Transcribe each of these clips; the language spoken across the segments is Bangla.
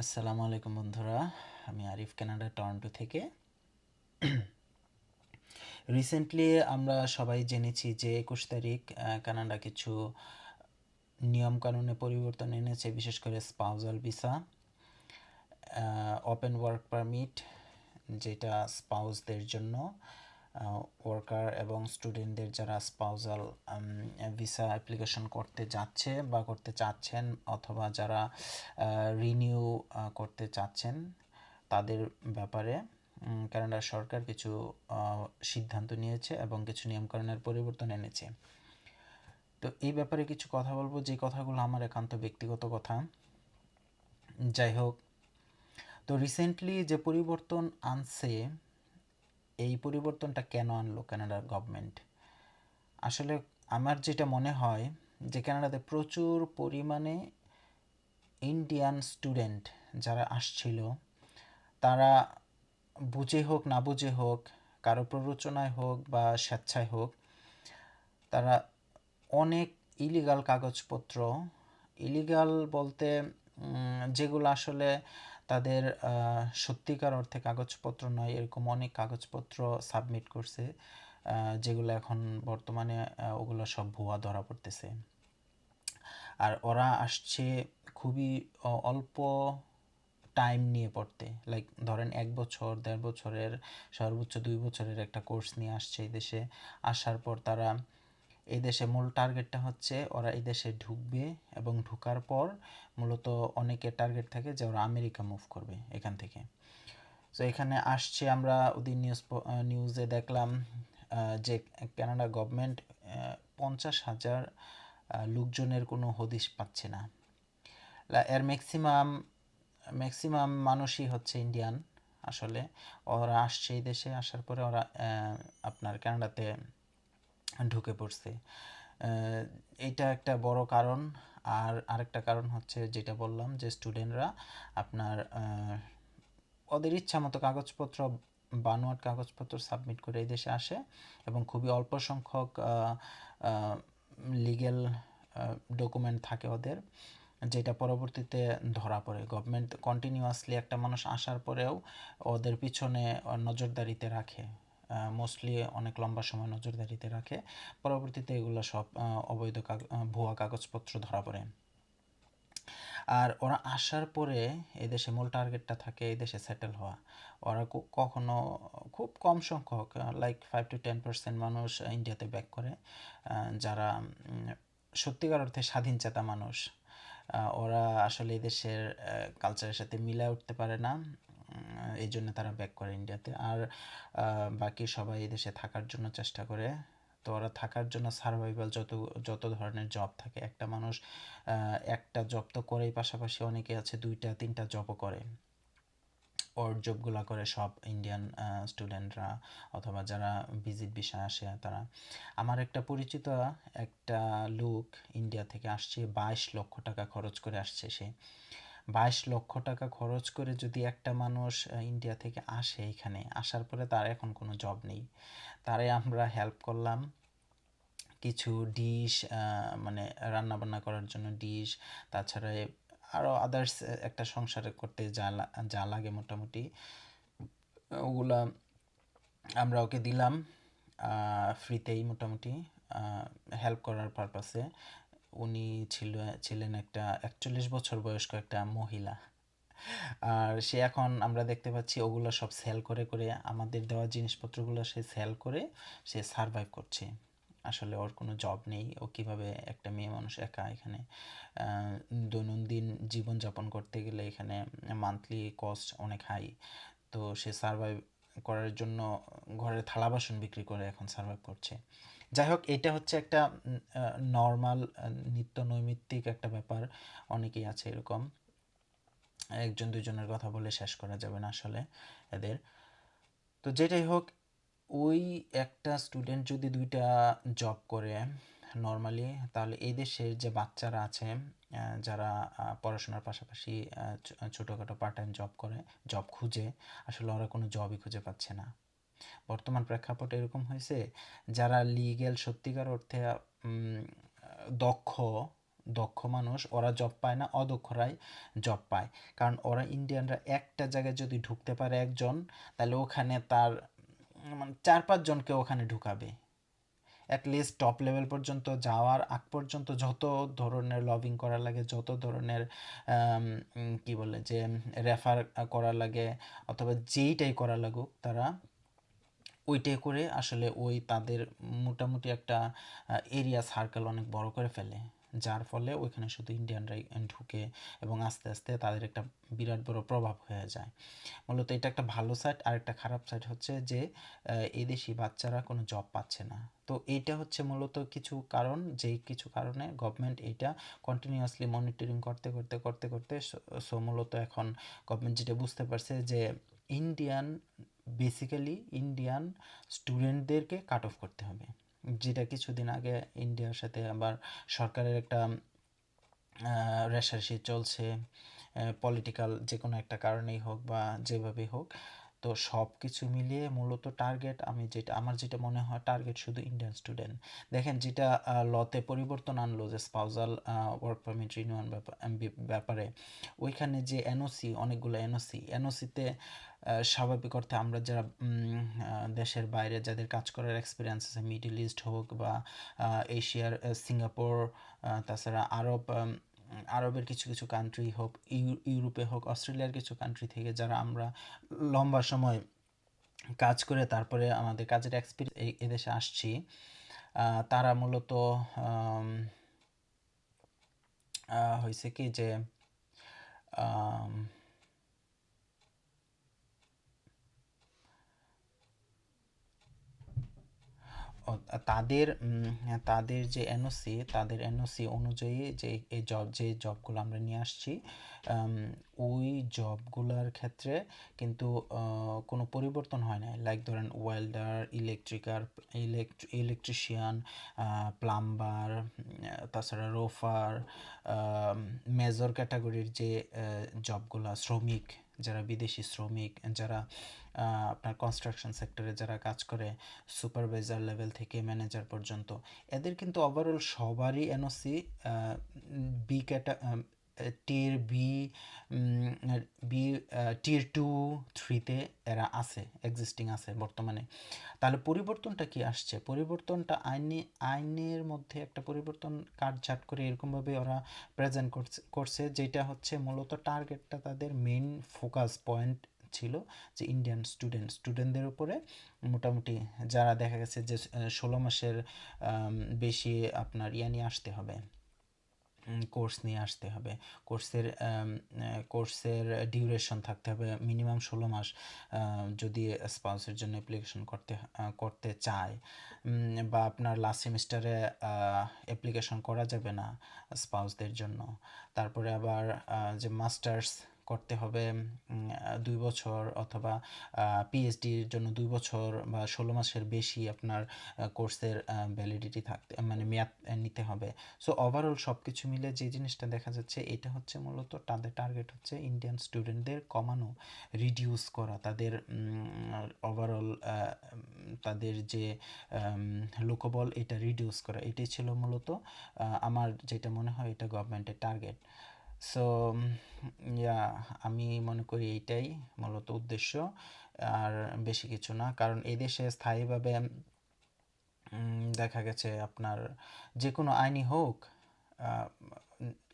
আসসালামু আলাইকুম বন্ধুরা, আমি আরিফ কানাডা, টরন্টো থেকে। রিসেন্টলি আমরা সবাই জেনেছি যে একুশ তারিখ কানাডা কিছু নিয়মকানুনে পরিবর্তন এনেছে, বিশেষ করে spousal visa open work permit যেটা স্পাউসদের জন্য। ওয়ার্কার এবং স্টুডেন্টদের যারা স্পাউজাল ভিসা অ্যাপ্লিকেশন করতে যাচ্ছে বা করতে চাচ্ছেন অথবা যারা রিনিউ করতে চাচ্ছেন তাদের ব্যাপারে কানাডা সরকার কিছু সিদ্ধান্ত নিয়েছে এবং কিছু নিয়মকানুনের পরিবর্তন এনেছে। তো এই ব্যাপারে কিছু কথা বলব, যে কথাগুলো আমার একান্ত ব্যক্তিগত কথা। যাই হোক, তো রিসেন্টলি যে পরিবর্তন আনছে এই পরিবর্তনটা কেন আনলো কানাডার গভর্নমেন্ট আসলে আমার যেটা মনে হয় যে কানাডাতে প্রচুর পরিমাণে ইন্ডিয়ান স্টুডেন্ট যারা আসছিল, তারা বুঝে হোক, না বুঝে হোক, কারও প্ররোচনায় হোক বা স্বেচ্ছায় হোক, তারা অনেক ইলিগাল কাগজপত্র ইলিগাল বলতে যেগুলো আসলে তাদের সত্যিকার অর্থে কাগজপত্র নয়, এরকম অনেক কাগজপত্র সাবমিট করছে যেগুলো এখন বর্তমানে ওগুলো সব ভুয়া ধরা পড়তেছে। আর ওরা আসছে খুবই অল্প টাইম নিয়ে পড়তে। লাইক ধরেন এক বছর, দেড় বছরের, সর্বোচ্চ দুই বছরের একটা কোর্স নিয়ে আসছে এই দেশে। আসার পর তারা এই দেশে মূল টার্গেটটা হচ্ছে ওরা এই দেশে ঢুকবে এবং ঢুকার পর মূলত অনেকের টার্গেট থাকে যে ওরা আমেরিকা মুভ করবে এখান থেকে। তো এখানে আসছে আমরা ওদের নিউজ নিউজে দেখলাম যে কানাডা গভর্নমেন্ট পঞ্চাশ হাজার লোকজনের কোনো হদিশ পাচ্ছে না। এর ম্যাক্সিমাম ম্যাক্সিমাম মানুষই হচ্ছে ইন্ডিয়ান আসলে। ওরা আসছে এই দেশে, আসার পরে ওরা আপনার কানাডাতে ঢুকে পড়ছে। এটা একটা বড় কারণ। আর আরেকটা কারণ হচ্ছে যেটা বললাম যে স্টুডেন্টরা আপনার ওদের ইচ্ছা মতো কাগজপত্র, বানোয়াট কাগজপত্র সাবমিট করে এই দেশে আসে এবং খুবই অল্প সংখ্যক লিগেল ডকুমেন্ট থাকে ওদের, যেটা পরবর্তীতে ধরা পড়ে। গভর্নমেন্ট কন্টিনিউয়াসলি একটা মানুষ আসার পরেও ওদের পিছনে নজরদারিতে রাখে। মোস্টলি অনেক লম্বা সময় নজরদারিতে রাখে। পরবর্তীতে এগুলো সব অবৈধ ভুয়া কাগজপত্র ধরা পড়ে। আর ওরা আসার পরে এদেশে মূল টার্গেটটা থাকে এই দেশে সেটেল হওয়া। ওরা কখনো খুব কম সংখ্যক like five to ten percent মানুষ ইন্ডিয়াতে ব্যাক করে। যারা সত্যিকার অর্থে স্বাধীন চেতা মানুষ। ওরা আসলে এই দেশের কালচারের সাথে মিলায় উঠতে পারে না। এই জন্য তারা ব্যাক করে ইন্ডিয়াতে আর বাকি সবাই এই দেশে থাকার জন্য চেষ্টা করে। তো ওরা থাকার জন্য সার্ভাইভাল যত যত ধরনের জব থাকে, একটা মানুষ একটা জব তো করেই পাশাপাশি অনেকে আছে, দুইটা, তিনটা জবও করে। ওর জবগুলা করে সব ইন্ডিয়ান স্টুডেন্টরা অথবা যারা ভিজিট বিষয় আসে তারা। আমার একটা পরিচিত একটা লোক ইন্ডিয়া থেকে আসছে, বাইশ লক্ষ টাকা খরচ করে আসছে সে। বাইশ লক্ষ টাকা খরচ করে যদি একটা মানুষ ইন্ডিয়া থেকে আসে এখানে, আসার পরে তার এখন কোনো জব নেই। তারে আমরা হেল্প করলাম কিছু ডিশ মানে রান্না বান্না করার জন্য ডিশ তাছাড়া আরও আদার্স একটা সংসারে করতে যা যা লাগে মোটামুটি। ওগুলা আমরা ওকে দিলাম ফ্রিতেই মোটামুটি হেল্প করার পারপাসে উনি ছিল, ছিলেন একটা একচল্লিশ বছর বয়স্ক একটা মহিলা। আর সে এখন আমরা দেখতে পাচ্ছি ওগুলো সব সেল করে করে আমাদের দেওয়া জিনিসপত্রগুলো সে সেল করে সে সারভাইভ করছে। আসলে ওর কোনো জব নেই। ও কীভাবে একটা মেয়ে মানুষ একা এখানে দৈনন্দিন জীবনযাপন করতে গেলে এখানে মান্থলি কস্ট অনেক হাই তো সে সার্ভাইভ করার জন্য ঘরের থালা বাসন বিক্রি করে এখন সার্ভাইভ করছে। যাই হোক এটা হচ্ছে একটা নর্মাল নিত্য নৈমিত্তিক একটা ব্যাপার। অনেকেই আছে এরকম। একজন দুজনের কথা বলে শেষ করা যাবে না আসলে এদের। তো যেটাই হোক, ওই একটা স্টুডেন্ট যদি দুইটা জব করে নর্মালি তাহলে এই দেশের যে বাচ্চারা আছে যারা পড়াশোনার পাশাপাশি ছোটোখাটো পার্ট টাইম জব করে জব খুঁজে, আসলে ওরা কোনো জবই খুঁজে পাচ্ছে না। বর্তমান প্রেক্ষাপট এরকম হয়েছে, যারা লিগ্যাল সত্যিকার অর্থে দক্ষ দক্ষ মানুষ, ওরা জব পায় না অদক্ষরাই জব পায়। কারণ ওরা ইন্ডিয়ানরা একটা জায়গায় যদি ঢুকতে পারে একজন, তাহলে ওখানে তার মানে চার পাঁচজনকে ওখানে ঢুকাবে। অ্যাটলিস্ট টপ লেভেল পর্যন্ত যাওয়ার আগ পর্যন্ত যত ধরনের লবিং করা লাগে, যত ধরনের কি বলে যে রেফার করা লাগে, অথবা যেইটাই করা লাগুক, তারা ওইটাই করে আসলে ওই তাদের মোটামুটি একটা এরিয়া সার্কেল অনেক বড় করে ফেলে। যার ফলে ওইখানে শুধু ইন্ডিয়ানরাই ঢুকে এবং আস্তে আস্তে তাদের একটা বিরাট বড় প্রভাব হয়ে যায়। মূলত এটা একটা ভালো সাইড আর একটা খারাপ সাইড হচ্ছে যে এই দেশি বাচ্চারা কোনো জব পাচ্ছে না। তো এটা হচ্ছে মূলত কিছু কারণ, যেই কিছু কারণে গভর্নমেন্ট এটা কন্টিনিউয়াসলি মনিটরিং করতে করতে করতে করতে, সো মূলত এখন গভর্নমেন্ট যেটা বুঝতে পারছে যে ইন্ডিয়ান বেসিক্যালি ইন্ডিয়ান স্টুডেন্টদেরকে কাট অফ করতে হবে। যেটা কিছুদিন আগে ইন্ডিয়ার সাথে আবার সরকারের একটা রেশারেশি চলছে পলিটিক্যাল যে কোনো একটা কারণেই হোক বা যেভাবেই হোক। তো সব কিছু মিলিয়ে মূলত টার্গেট আমি যেটা, আমার যেটা মনে হয় টার্গেট শুধু ইন্ডিয়ান স্টুডেন্ট দেখেন যেটা লতে পরিবর্তন আনলো যে স্পাউজাল ওয়ার্ক পারমিট রিনিউয়াল ব্যাপারে। ওইখানে যে এনওসি অনেকগুলো এনওসি এনওসিতে স্বাভাবিক অর্থে আমরা যারা দেশের বাইরে যাদের কাজ করার এক্সপিরিয়েন্স আছে মিডল ইস্ট হোক বা এশিয়ার সিঙ্গাপুর তাছাড়া আরব আরবের কিছু কিছু কান্ট্রি হোক ইউরোপে হোক, অস্ট্রেলিয়ার কিছু কান্ট্রি থেকে যারা আমরা লম্বা সময় কাজ করে তারপরে আমাদের কাজের এক্সপিরিয়েন্স এদেশে আসছি তারা মূলত হয়েছে কি যে তাদের তাদের যে এনওসি তাদের এনওসি অনুযায়ী যে এই জব যে জবগুলো আমরা নিয়ে আসছি ওই জবগুলোর ক্ষেত্রে কিন্তু কোনো পরিবর্তন হয় না লাইক ধরেন ওয়েল্ডার ইলেকট্রিকার ইলেকট্রিশিয়ান প্লাম্বার তাছাড়া রোফার মেজর ক্যাটাগরির যে জবগুলো শ্রমিক যারা বিদেশি শ্রমিক, যারা আপনার কনস্ট্রাকশন সেক্টরে যারা কাজ করে সুপারভাইজার লেভেল থেকে ম্যানেজার পর্যন্ত, এদের কিন্তু ওভারঅল সবারই এনওসি বি ক্যাটা টির বি বি টির টু থ্রিতে এরা আছে এক্সিস্টিং আছে বর্তমানে। তাহলে পরিবর্তনটা কি আসছে? পরিবর্তনটা আইনে, আইনের মধ্যে একটা পরিবর্তন কাটছাট করে এরকমভাবে ওরা প্রেজেন্ট করছে করছে, যেটা হচ্ছে মূলত টার্গেটটা তাদের মেইন ফোকাস পয়েন্ট ছিল যে ইন্ডিয়ান স্টুডেন্ট স্টুডেন্টদের উপরে মোটামুটি যারা দেখা গেছে যে ষোলো মাসের বেশি আপনার ইয়া নিয়ে আসতে হবে। কোর্স নিয়ে আসতে হবে। কোর্সের কোর্সের ডিউরেশন থাকতে হবে মিনিমাম ষোলো মাস যদি স্পাউসের জন্য অ্যাপ্লিকেশন করতে করতে চায়। বা আপনার লাস্ট সেমিস্টারে অ্যাপ্লিকেশন করা যাবে না স্পাউসদের জন্য। তারপরে আবার যে মাস্টার্স করতে হবে দুই বছর অথবা পিএইচডির জন্য দুই বছর বা ষোলো মাসের বেশি আপনার কোর্সের ভ্যালিডিটি থাকতে মানে মেয়াদ নিতে হবে। সো ওভারঅল সব কিছু মিলে যে জিনিসটা দেখা যাচ্ছে, এটা হচ্ছে মূলত তাদের টার্গেট হচ্ছে ইন্ডিয়ান স্টুডেন্টদের কমানো রিডিউস করা, তাদের ওভারঅল তাদের যে লোকবল, এটা রিডিউস করা। এটাই ছিল মূলত আমার যেটা মনে হয় এটা গভর্নমেন্টের টার্গেট সো ইয়া, আমি মনে করি এইটাই মূলত উদ্দেশ্য। আর বেশি কিছু না, কারণ এই দেশে স্থায়ীভাবে দেখা গেছে আপনার যে কোনো আইনই হোক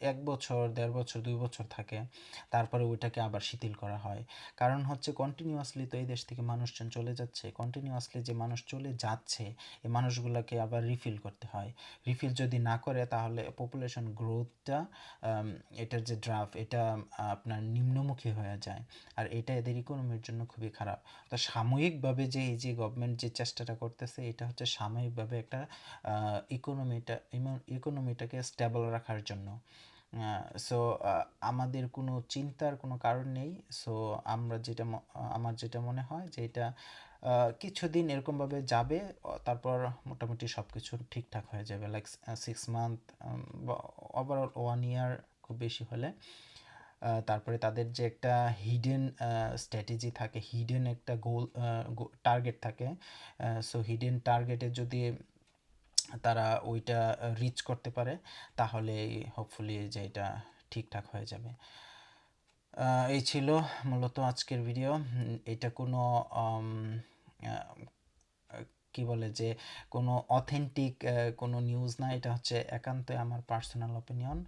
এক বছর, দেড় বছর, দুই বছর থাকে। তারপরে ওইটাকে আবার শিথিল করা হয়। কারণ হচ্ছে কন্টিনিউয়াসলি তো এই দেশ থেকে মানুষজন চলে যাচ্ছে। কন্টিনিউয়াসলি যে মানুষ চলে যাচ্ছে, এই মানুষগুলোকে আবার রিফিল করতে হয়। রিফিল যদি না করে, তাহলে পপুলেশন গ্রোথটা এটার যে ড্রাফ এটা আপনার নিম্নমুখী হয়ে যায়। আর এটা এদের ইকোনমির জন্য খুবই খারাপ। তো সাময়িকভাবে যে এই যে গভর্নমেন্ট যে চেষ্টাটা করতেছে, এটা হচ্ছে সাময়িকভাবে একটা ইকোনমিটা ইকোনমিটাকে স্টেবল রাখার জন্য। সো আমাদের কোনো চিন্তার কোনো কারণ নেই। সো আমরা যেটা আমার যেটা মনে হয় যে এটা কিছুদিন এরকমভাবে যাবে, তারপর মোটামুটি সব কিছু ঠিকঠাক হয়ে যাবে। Like six month overall one year খুব বেশি হলে। তারপরে তাদের যে একটা হিডেন স্ট্র্যাটেজি থাকে হিডেন একটা গোল টার্গেট থাকে। সো হিডেন টার্গেটে যদি তারা ওইটা রিচ করতে পারে, তাহলে হোপফুলি যে এটা ঠিকঠাক হয়ে যাবে। এই ছিল মূলত আজকের ভিডিও এটা কোনো কি বলে যে কোনো অথেন্টিক কোনো নিউজ না, এটা হচ্ছে একান্তই আমার personal opinion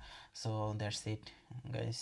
so that's it guys